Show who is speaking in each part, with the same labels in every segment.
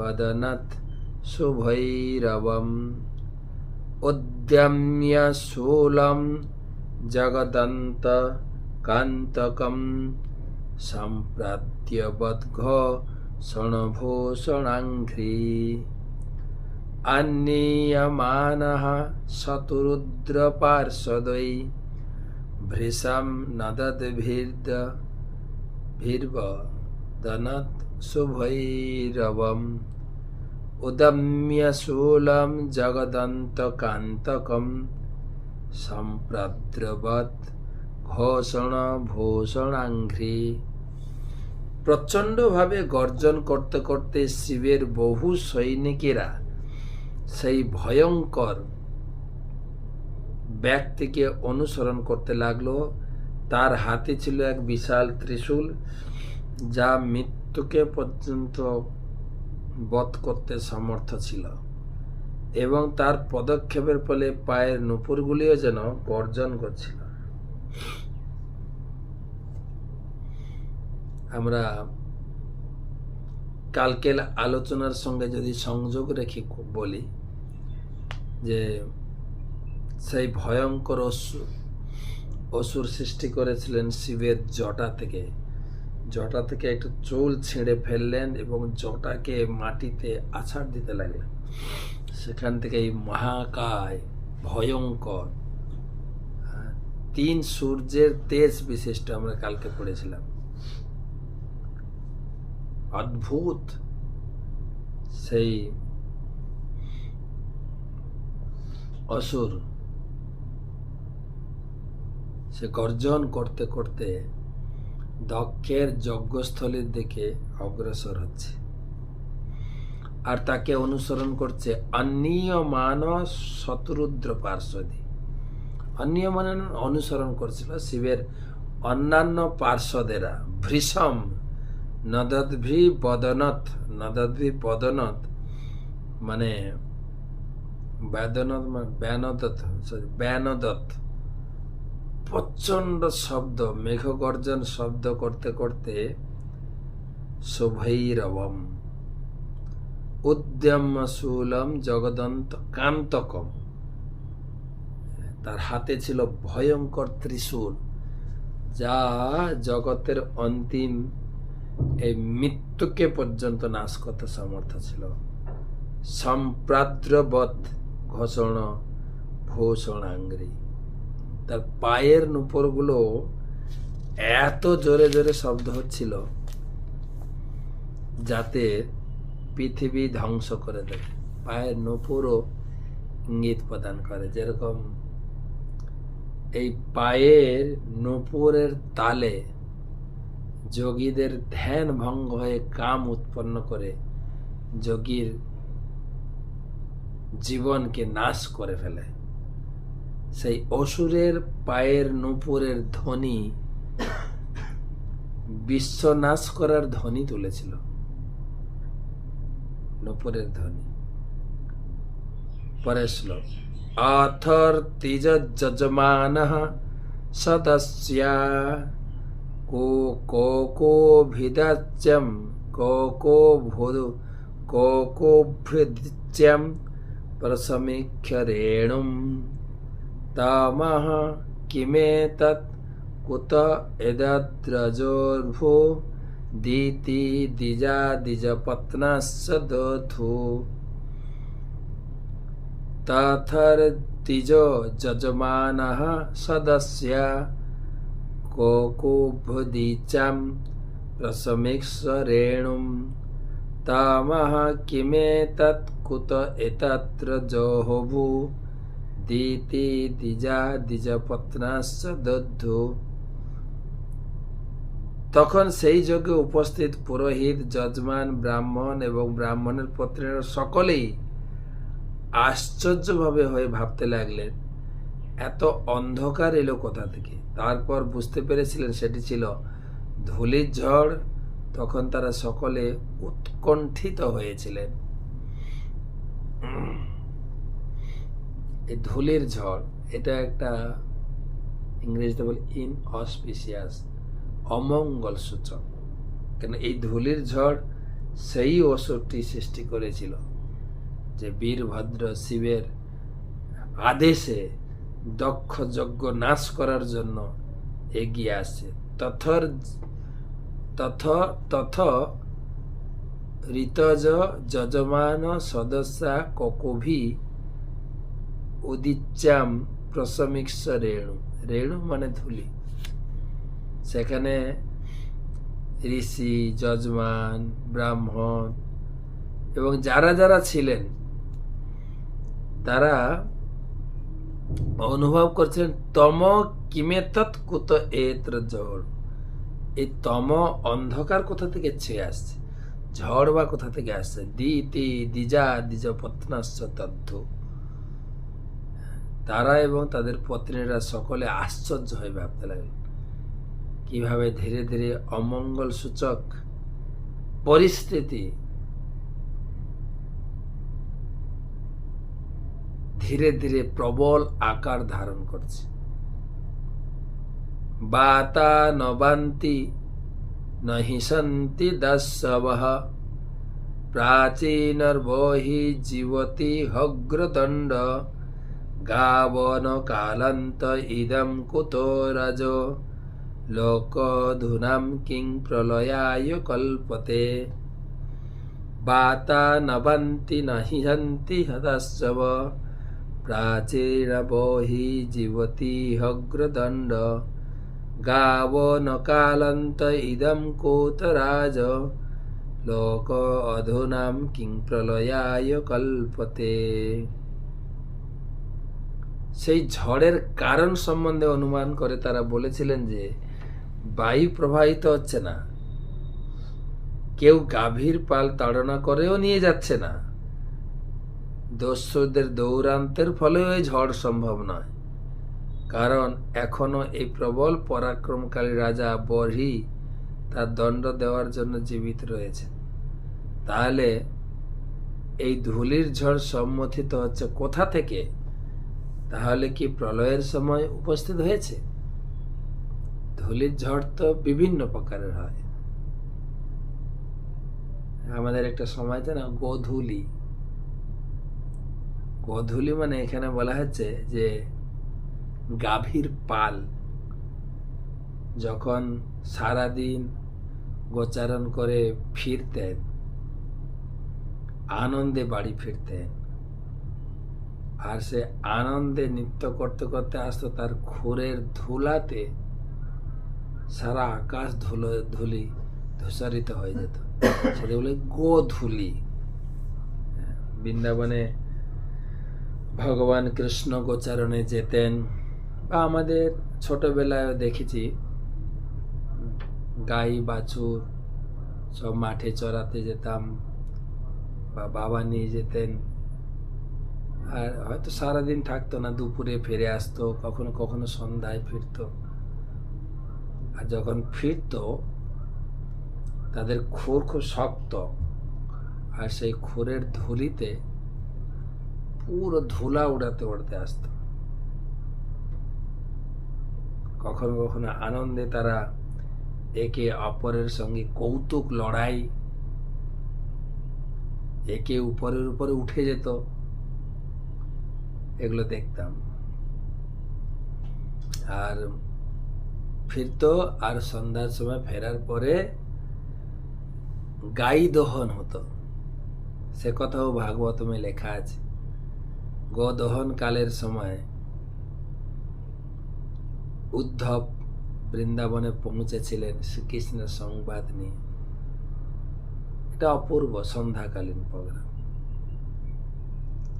Speaker 1: वदनत् शुभैरवम् उद्यम्य शूलं जगदन्तकान्तकं सम्प्रात्यवद्घोषणभूषणाङ्घ्रि अन्नीयमानः शतुरुद्रपार्षदै भृशं नदद्भिर्द भिर्वदनत् শুভৈরবম উদম্যশূলম জগদন্তকান্তকম সম্প্রদ্রবৎ ঘোষণ ভূষণাঘ্রি প্রচণ্ডভাবে গর্জন করতে করতে শিবের বহু সৈনিকেরা সেই ভয়ঙ্কর ব্যক্তিকে অনুসরণ করতে লাগল তার হাতে ছিল এক বিশাল ত্রিশূল যা মৃত্যু মৃত্যুকে পর্যন্ত বধ করতে সমর্থ ছিল এবং তার পদক্ষেপের ফলে পায়ের নুপুরগুলিও যেন গর্জন করছিল। আমরা কালকের আলোচনার সঙ্গে যদি সংযোগ রেখে বলি যে সেই ভয়ঙ্কর অসুর অসুর সৃষ্টি করেছিলেন শিবের জটা থেকে। জটা থেকে একটু চুল ছিঁড়ে ফেললেন এবং জটাকে মাটিতে আছাড় দিতে লাগলেন। সেখান থেকে এই মহাকায় ভয়ঙ্কর তিন সূর্যের তেজ বিশিষ্ট আমরা কালকে পড়েছিলাম। অদ্ভুত সেই অসুর, সে গর্জন করতে করতে দক্ষের যজ্ঞস্থলের দিকে অগ্রসর হচ্ছে। আর তাকে অনুসরণ করছে অনিয়মান শতরুদ্র পার্শ্বদী। অনিয়মান অনুসরণ করছিল শিবের অন্যান্য পার্শ্বদেরা। ভৃষম নদদ্ভি বদনত নদদ্ভি বদনত মানে ব্যাদনত মানে ব্যানদত সরি ব্যানদত। প্রচণ্ড শব্দ, মেঘগর্জন শব্দ করতে করতে শুভৈরবম উদ্যমশূলম জগদন্ত কান্তকম। তার হাতে ছিল ভয়ঙ্কর ত্রিশূল, যা জগতের অন্তিম এই মৃত্যুকে পর্যন্ত নাশ করতে সমর্থ ছিল। সম্প্রাদ্রবৎ ঘোষণ, ভূষণাঙ্গ্রি। তার পায়ের নুপুরগুলো এত জোরে জোরে শব্দ হচ্ছিল যাতে পৃথিবী ধ্বংস করে দেবে পায়ের নুপুরও ইঙ্গিত প্রদান করে। যেরকম এই পায়ের নুপুরের তালে যোগীদের ধ্যান ভঙ্গ হয়ে কাম উৎপন্ন করে যোগীর জীবনকে নাশ করে ফেলে। সেই অসুরের পায়ের নূপুরের ধ্বনি বিশ্বনাশ করার ধ্বনি তুলেছিল। নূপুরের ধ্বনি। পরে শ্লোক। আথর তিজ যজমান সদস্যা কো কোকো ভিদাচ্যম কোকো ভুরু কোকোভৃদিচ্যম প্রসমীক্ষ রেণুম। तमः किमेतत् कुत एदद्रजोर्भो दीति दिजा दिजपत्नश्च दधु तथर्तिजो जजमानः सदस्या कोकुभुदीचं रसमिक्सरेणुं तामः किमेतत् कुत एतत्र जोहभू দিতি দ্বিজা দ্বিজপত্নাশ্চ দদ্ধু তখন সেই যজ্ঞে উপস্থিত পুরোহিত, যজমান, ব্রাহ্মণ এবং ব্রাহ্মণের পত্রের সকলেই আশ্চর্যভাবে হয়ে ভাবতে লাগলেন, এত অন্ধকার এলো কোথা থেকে? তারপর বুঝতে পেরেছিলেন সেটি ছিল ধুলির ঝড়। তখন তারা সকলে উৎকণ্ঠিত হয়েছিলেন। এই ধুলির ঝড়, এটা একটা ইংরেজিতে বলে ইন অসপিসিয়াস অমঙ্গল সূচক। কেন এই ধুলির ঝড় সেই অসুরটি সৃষ্টি করেছিল যে বীরভদ্র শিবের আদেশে দক্ষ যজ্ঞ নাশ করার জন্য এগিয়ে আসছে। তথর, তথ তথ, ঋতজ, যজমান, সদস্যা, ককোভি উদিচ্যাম প্রশমিক্ষ রেণু। রেণু মানে ধুলি। সেখানে ঋষি, যজমান, ব্রাহ্মণ এবং যারা যারা ছিলেন, তারা অনুভব করছেন তম কিমে তৎকুত এত্র ঝড়। এই তম অন্ধকার কোথা থেকে ছেয়ে আসছে? ঝড় বা কোথা থেকে আসছে? দিতি দ্বিজা দ্বিজ পত্নাশ্চ তদ্ধ। তারা এবং তাদের পত্নীরা সকলে আশ্চর্য হয়ে ভাবতে লাগলেন, কীভাবে ধীরে ধীরে অমঙ্গল সূচক পরিস্থিতি ধীরে ধীরে প্রবল আকার ধারণ করছে। বাতা নবান্তি নহিসন্তি দশব প্রাচীনর্বহি জীবতি হগ্রদণ্ড। गावन कालन्त इदं कुतो रजो। लोकधुनां किं प्रलयाय कल्पते। वाता नवन्ति न हिहन्ति हतश्चव। प्राचीरवो हि जीवति हग्रदण्ड। न कालन्त इदं लोक अधुनां किं प्रलयाय कल्पते। সেই ঝড়ের কারণ সম্বন্ধে অনুমান করে তারা বলেছিলেন যে, বায়ু প্রবাহিত হচ্ছে না। কেউ গাভীর পাল তাড়না করেও নিয়ে যাচ্ছে না। দস্যুদের দৌরান্তের ফলেও এই ঝড় সম্ভব নয়। কারণ এখনও এই প্রবল পরাক্রমকারী রাজা বরহি তার দণ্ড দেওয়ার জন্য জীবিত রয়েছে। তাহলে এই ধুলির ঝড় সম্মথিত হচ্ছে কোথা থেকে? তাহলে কি প্রলয়ের সময় উপস্থিত হয়েছে? ধুলির ঝড় তো বিভিন্ন প্রকারের হয়। আমাদের একটা সময় আছে না, গোধূলি। গোধূলি মানে এখানে বলা হচ্ছে যে গাভীর পাল। যখন সারাদিন গোচারণ করে ফিরতেন, আনন্দে বাড়ি ফিরতেন। আর সে আনন্দে নৃত্য করতে করতে আসতো তার খুরের ধুলাতে, সারা আকাশ ধুলো, ধুলি ধূসারিত হয়ে যেত। সেটা বলে গোধুলি বৃন্দাবনে ভগবান কৃষ্ণ গোচারণে যেতেন। বা আমাদের ছোটবেলায় দেখেছি, গাই, বাছুর সব মাঠে চড়াতে যেতাম বা বাবা নিয়ে যেতেন। আর হয়তো সারাদিন থাকতো না, দুপুরে ফিরে আসতো, কখনো কখনো সন্ধ্যায় ফিরতো। আর যখন ফিরতো, তাদের খোর খুব শক্ত, আর সেই খোরের ধুলিতে পুরো ধুলা উড়াতে উড়াতে আসতো। কখনো কখনো আনন্দে তারা একে অপরের সঙ্গে কৌতুক লড়াই, একে উপরের উপরে উঠে যেত। এগুলো দেখতাম। আর ফিরতো আর সন্ধ্যার সময় ফেরার পরে গাই দহন হতো। সে কথাও ভাগবতমে লেখা আছে। গোদহন কালের সময় উদ্ধব বৃন্দাবনে পৌঁছেছিলেন শ্রীকৃষ্ণের সংবাদ নিয়ে। এটা অপূর্ব সন্ধ্যাকালীন প্রোগ্রাম।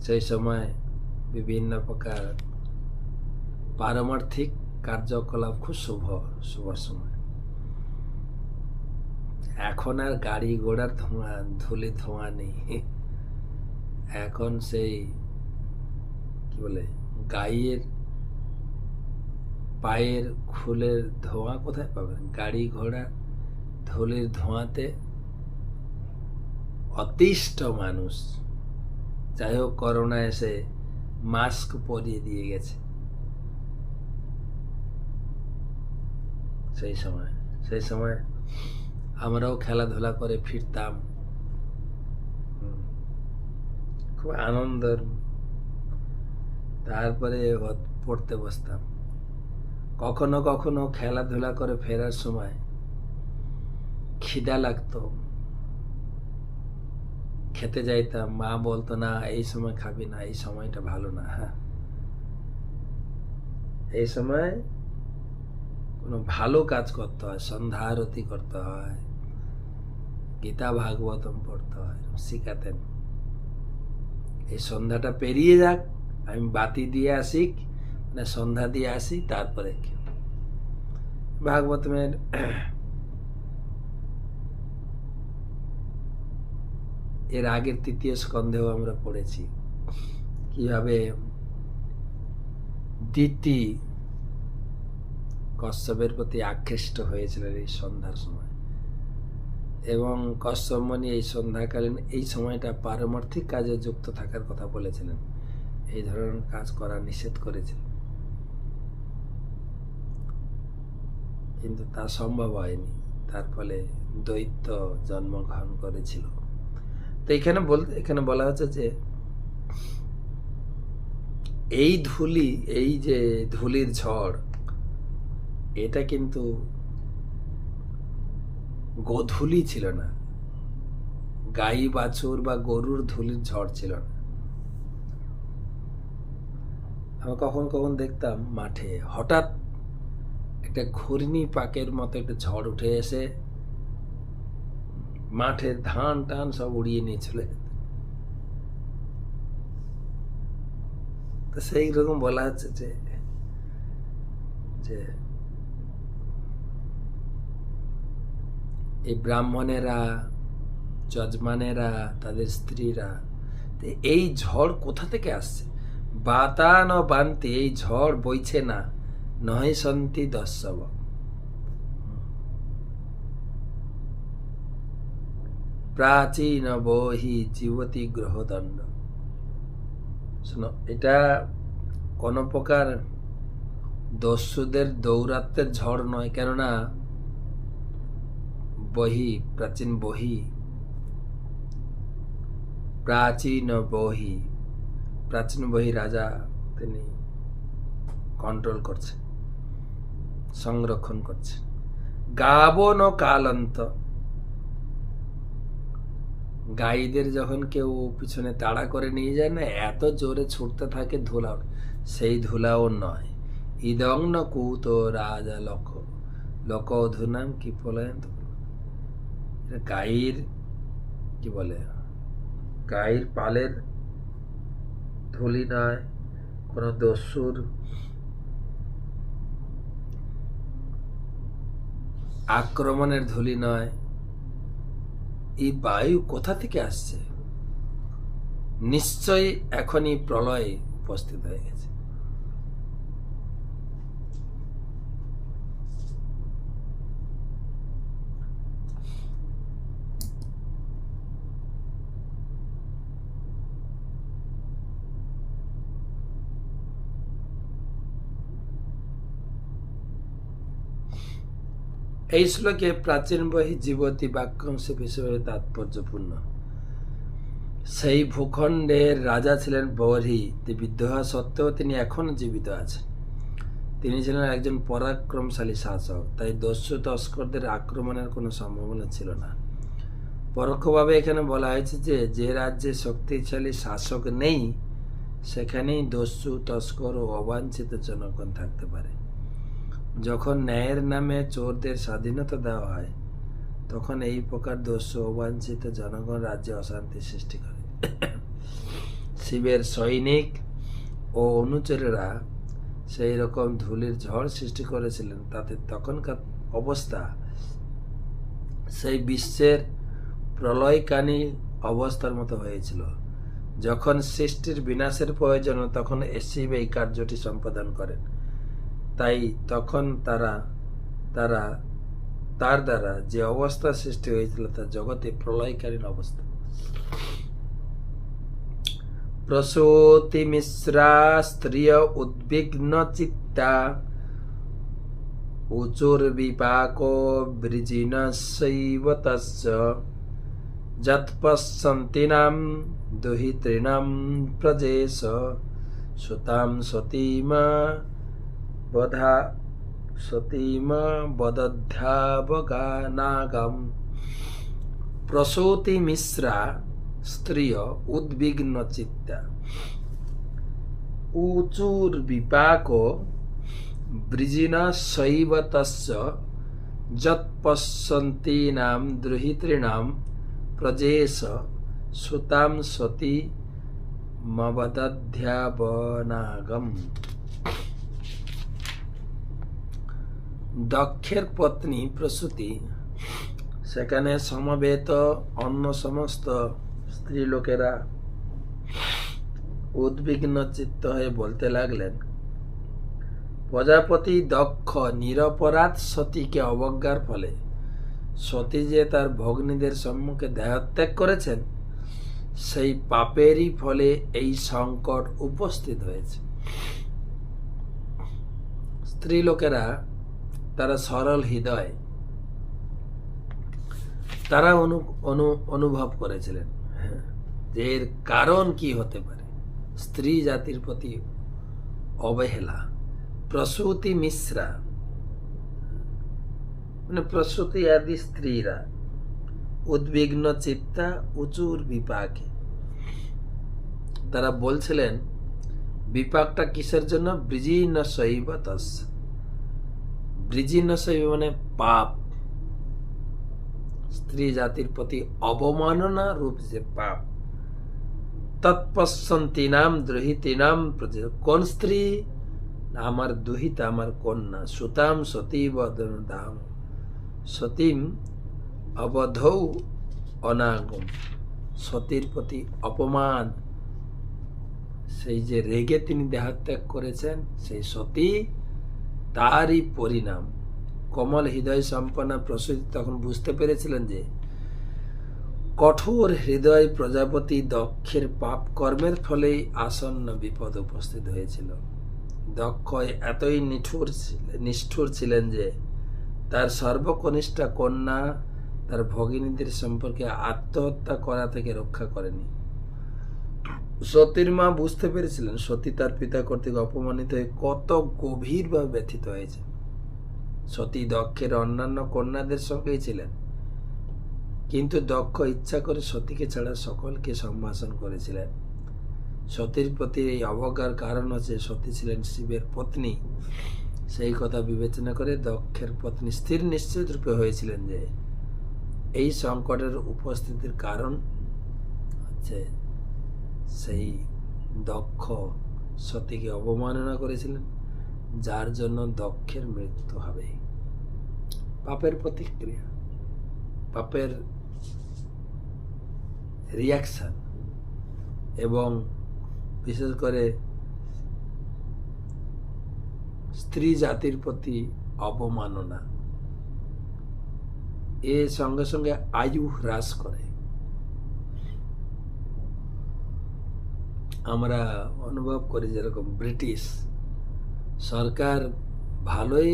Speaker 1: সেই সময় বিভিন্ন প্রকার পারমার্থিক কার্যকলাপ খুব শুভ শুভ সময়। এখন আর গাড়ি ঘোড়ার ধোঁয়া, ধুলি ধোঁয়া নেই। এখন সেই, কি বলে, গাইয়ের পায়ের খুলের ধোঁয়া কোথায় পাবেন? গাড়ি ঘোড়া, ধুলির ধোঁয়াতে অতিষ্ঠ মানুষ। যাই হোক, করোনা এসে মাস্ক পরিয়ে দিয়ে গেছে। সেই সময় সেই সময় আমরাও খেলাধুলা করে ফিরতাম। খুব আনন্দ। তারপরে পড়তে বসতাম। কখনো কখনো খেলাধুলা করে ফেরার সময় খিদা লাগতো। খেতে যাইতাম, মা বলতো, না, এই সময় খাবি না, এই সময়টা ভালো না। হ্যাঁ। এই সময় কোনো ভালো কাজ করতে হয়, সন্ধ্যা আরতি করতে হয়, গীতা ভাগবতম পড়তে হয় শিখাতেন। এই সন্ধ্যাটা পেরিয়ে যাক, আমি বাতি দিয়ে আসি মানে সন্ধ্যা দিয়ে আসি, তারপরে। ভাগবতমের এর আগের তৃতীয় স্কন্ধেও আমরা পড়েছি। কীভাবে দিতি কশ্যপের প্রতি আকৃষ্ট হয়েছিলেন এই সন্ধ্যার সময়। এবং কশ্যপমণি এই সন্ধ্যাকালীন এই সময়টা পারমার্থিক কাজে যুক্ত থাকার কথা বলেছিলেন। এই ধরনের কাজ করা নিষেধ করেছিলেন। কিন্তু তা সম্ভব হয়নি। তার ফলে দৈত্য জন্মগ্রহণ করেছিল। তো এখানে বলতে এখানে বলা হচ্ছে যে এই ধুলি, এই যে ধুলির ঝড়, এটা কিন্তু গোধূলি ছিল না। গাই বাছুর বা গরুর ধুলির ঝড় ছিল না। আমি কখন কখন দেখতাম মাঠে হঠাৎ একটা ঘূর্ণি পাকের মতো একটা ঝড় উঠে এসে মাঠের ধান টান সব উড়িয়ে নিয়ে চলে যেত। তো সেই রকম বলা হচ্ছে যে যে এই ব্রাহ্মণেরা, যজমানেরা, তাদের স্ত্রীরা এই ঝড় কোথা থেকে আসছে বাতান বান্তি, এই ঝড় বইছে না নয় সন্তি দশব প্রাচীন বহি জীবতী গ্রহদণ্ড। শোনো, এটা কোনো প্রকার দস্যুদের দৌরাত্মের ঝড় নয়, কেননা বহি, প্রাচীন বহি প্রাচীন বহি প্রাচীন বহি রাজা তিনি কন্ট্রোল করছে, সংরক্ষণ করছে। গাবন কালন্ত গাইদের যখন কেউ পিছনে তাড়া করে নিয়ে যায় না, এত জোরে ছুটতে থাকে ধুলা সেই ধুলাও নয়। ইদং ন কুত রাজা লক লক অধুনাম কি এটা গাইর কি বলে? গাইর পালের ধুলি নয়, কোনো দস্যুর আক্রমণের ধুলি নয়। এই বায়ু কোথা থেকে আসছে? নিশ্চয়ই এখনই প্রলয় উপস্থিত হয়ে গেছে। এই শ্লোকে প্রাচীন বহি জীবতী বাক্যাংশ বিষয়ে তাৎপর্যপূর্ণ। সেই ভূখণ্ডের রাজা ছিলেন বৌরি বিদ্রোহ সত্ত্বেও তিনি এখনও জীবিত আছেন। তিনি ছিলেন একজন পরাক্রমশালী শাসক, তাই দস্যু তস্করদের আক্রমণের কোনো সম্ভাবনা ছিল না। পরোক্ষভাবে এখানে বলা হয়েছে যে যে রাজ্যে শক্তিশালী শাসক নেই, সেখানেই দস্যু, তস্কর ও অবাঞ্ছিত জনগণ থাকতে পারে। যখন ন্যায়ের নামে চোরদের স্বাধীনতা দেওয়া হয়, তখন এই প্রকার দস্যু অবাঞ্ছিত জনগণ রাজ্যে অশান্তি সৃষ্টি করে। শিবের সৈনিক ও অনুচরেরা সেই রকম ধুলির ঝড় সৃষ্টি করেছিলেন, তাতে তখনকার অবস্থা সেই বিশ্বের প্রলয়কানী অবস্থার মতো হয়েছিল। যখন সৃষ্টির বিনাশের প্রয়োজন তখন শিব এই কার্যটি সম্পাদন করেন। তাই তখন তারা তারা, তার দ্বারা যে অবস্থা সৃষ্টি হয়েছিল তা জগতে প্রলয়কালীন অবস্থা। প্রসূতি মিশ্রা স্ত্রিয় উদ্বিগ্ন চিত্তা, উচুর বিপাক বৃজিন শৈব তস্য যৎপশ্যন্তিনাম দুহিতৃণাম প্রজেশ, সুতাম সতীমা বধা সতীমা বদধ্যাবগানাগম প্রসূতি মিশ্রা স্ত্রিয় উদ্বিগ্ন চিত্তা উচুর বিপাক বৃজিনা শৈব তস্য যৎপশ্যন্তীনাম প্রজেশ সুতাম সতী মবদধ্যাবনাগম দক্ষের পত্নী প্রসূতি। সেখানে সমবেত অন্য সমস্ত স্ত্রী লোকেরা উদ্বিগ্ন চিত্ত হয়ে বলতে লাগলেন, প্রজাপতি দক্ষ, নিরপরাধ সতীকে অবজ্ঞার ফলে সতী যে তার ভগ্নীদের সম্মুখে দেহত্যাগ করেছেন, সেই পাপেরই ফলে এই সংকট উপস্থিত হয়েছে। স্ত্রী লোকেরা তারা সরল হৃদয়। তারা অনু অনু অনুভব করেছিলেন হ্যাঁ, যে এর কারণ কি হতে পারে। স্ত্রী জাতির প্রতি অবহেলা প্রসূতি মিশ্রা মানে প্রসূতি আদি স্ত্রীরা উদ্বিগ্ন চিত্তা উচুর বিপাকে। তারা বলছিলেন বিপাকটা কিসের জন্য? ব্রিজিন শৈব ব্রিজিন মানে পাপ। স্ত্রী জাতির প্রতি অবমাননা রূপ যে পাপ। তৎপশ্যন্তিনাম দ্রোহিতিনাম প্রতি কোন স্ত্রী? আমার দুহিতা, আমার কন্যা। সুতাম সতী বদাম সতীম অবধৌ অনাগম। সতীর প্রতি অপমান। সেই যে রেগে তিনি দেহাত্যাগ করেছেন, সেই সতী তারই পরিণাম। কমল হৃদয় সম্পন্ন প্রসূতি তখন বুঝতে পেরেছিলেন যে, কঠোর হৃদয় প্রজাপতি দক্ষের পাপ কর্মের ফলেই আসন্ন বিপদ উপস্থিত হয়েছিল। দক্ষ এতই নিঠুর নিষ্ঠুর ছিলেন যে, তার সর্বকনিষ্ঠা কন্যা তার ভগিনীদের সম্পর্কে আত্মহত্যা করা থেকে রক্ষা করেনি। সতীর মা বুঝতে পেরেছিলেন সতী তার পিতা কর্তৃক অপমানিত হয়ে কত গভীরভাবে ব্যথিত হয়েছে। সতী দক্ষের অন্যান্য কন্যাদের সঙ্গেই ছিলেন। কিন্তু দক্ষ ইচ্ছা করে সতীকে ছাড়া সকলকে সম্ভাষণ করেছিলেন। সতীর প্রতি এই অবজ্ঞার কারণ হচ্ছে সতী ছিলেন শিবের পত্নী। সেই কথা বিবেচনা করে দক্ষের পত্নী স্থির নিশ্চিত রূপে হয়েছিলেন যে এই সংকটের উপস্থিতির কারণ হচ্ছে সেই দক্ষ সতীকে অবমাননা করেছিলেন, যার জন্য দক্ষের মৃত্যু হবে। পাপের প্রতিক্রিয়া, পাপের রিয়াকশন এবং বিশেষ করে স্ত্রী জাতির প্রতি অবমাননা, এ সঙ্গে সঙ্গে আয়ু হ্রাস করে। আমরা অনুভব করি যেরকম ব্রিটিশ সরকার ভালোই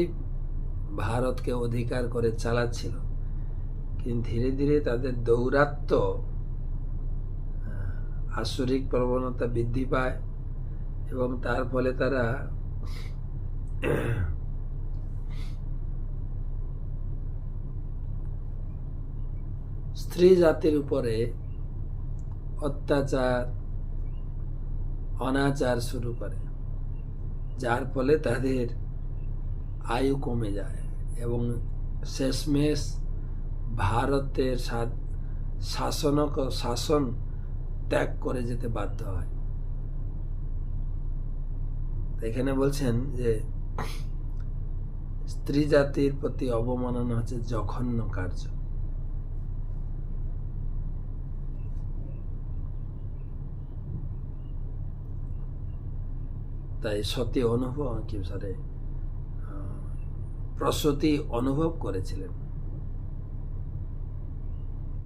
Speaker 1: ভারতকে অধিকার করে চালাচ্ছিল, কিন্তু ধীরে ধীরে তাদের দৌরাত্ম আসরিক প্রবণতা বৃদ্ধি পায় এবং তার ফলে তারা স্ত্রী জাতির উপরে অত্যাচার অনাচার শুরু করে, যার ফলে তাদের আয়ু কমে যায় এবং শেষমেশ ভারতের শাসনক, শাসন ত্যাগ করে যেতে বাধ্য হয়। এখানে বলছেন যে স্ত্রী জাতির প্রতি অবমাননা হচ্ছে জঘন্য কার্য। তাই সতী অনুভব কি সারে প্রসূতি অনুভব করেছিলেন।